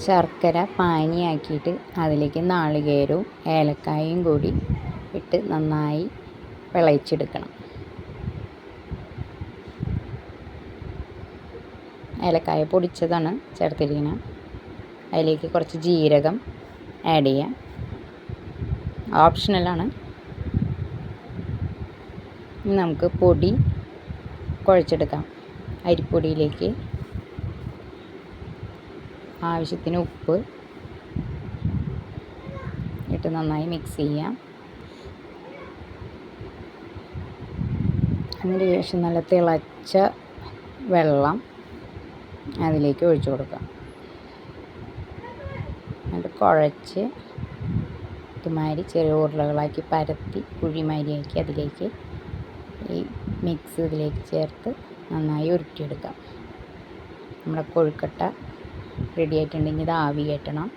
ശർക്കര പാനിയാക്കിയിട്ട് അതിലേക്ക് നാളികേരവും ഏലക്കായയും കൂടി ഇട്ട് നന്നായി വിളയിച്ചെടുക്കണം. ഏലക്കായ പൊടിച്ചതാണ് ചേർത്തിരിക്കുന്നത് അതിലേക്ക് കുറച്ച് ജീരകം ആഡ് ചെയ്യാം. ഓപ്ഷണലാണ് നമുക്ക് പൊടി കുഴച്ചെടുക്കാം. അരിപ്പൊടിയിലേക്ക് ആവശ്യത്തിന് ഉപ്പ്. ഇട്ട് നന്നായി മിക്സ് ചെയ്യാം. അതിന് ശേഷം നല്ല തിളച്ച വെള്ളം അതിലേക്ക് ഒഴിച്ചു കൊടുക്കാം. എന്നിട്ട് കുഴച്ച് ഇതുമാതിരി ചെറിയ ഉരുളകളാക്കി പരത്തി കുഴിമാരിയാക്കി അതിലേക്ക് ഈ മിക്സ് ഇതിലേക്ക് ചേർത്ത് നന്നായി ഉരുട്ടിയെടുക്കാം. നമ്മുടെ കൊഴുക്കട്ട റെഡി ആയിട്ടുണ്ടെങ്കിൽ ഇത് ആവി കയറ്റണം.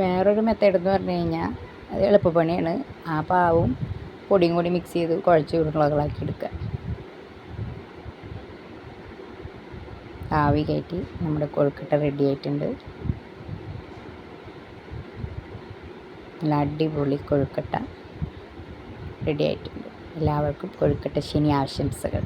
വേറൊരു മെത്തേഡ് എന്ന് പറഞ്ഞു കഴിഞ്ഞാൽ അത് എളുപ്പപ്പണിയാണ്. ആ പാവും പൊടിയും കൂടി മിക്സ് ചെയ്ത് കുഴച്ച് ഉരുളകളാക്കി എടുക്കുക. ആവി കയറ്റി നമ്മുടെ കൊഴുക്കട്ട റെഡി ആയിട്ടുണ്ട്. നല്ല അടിപൊളി കൊഴുക്കട്ട റെഡി ആയിട്ടുണ്ട്. എല്ലാവർക്കും കൊഴുക്കട്ട ശനി ആശംസകൾ.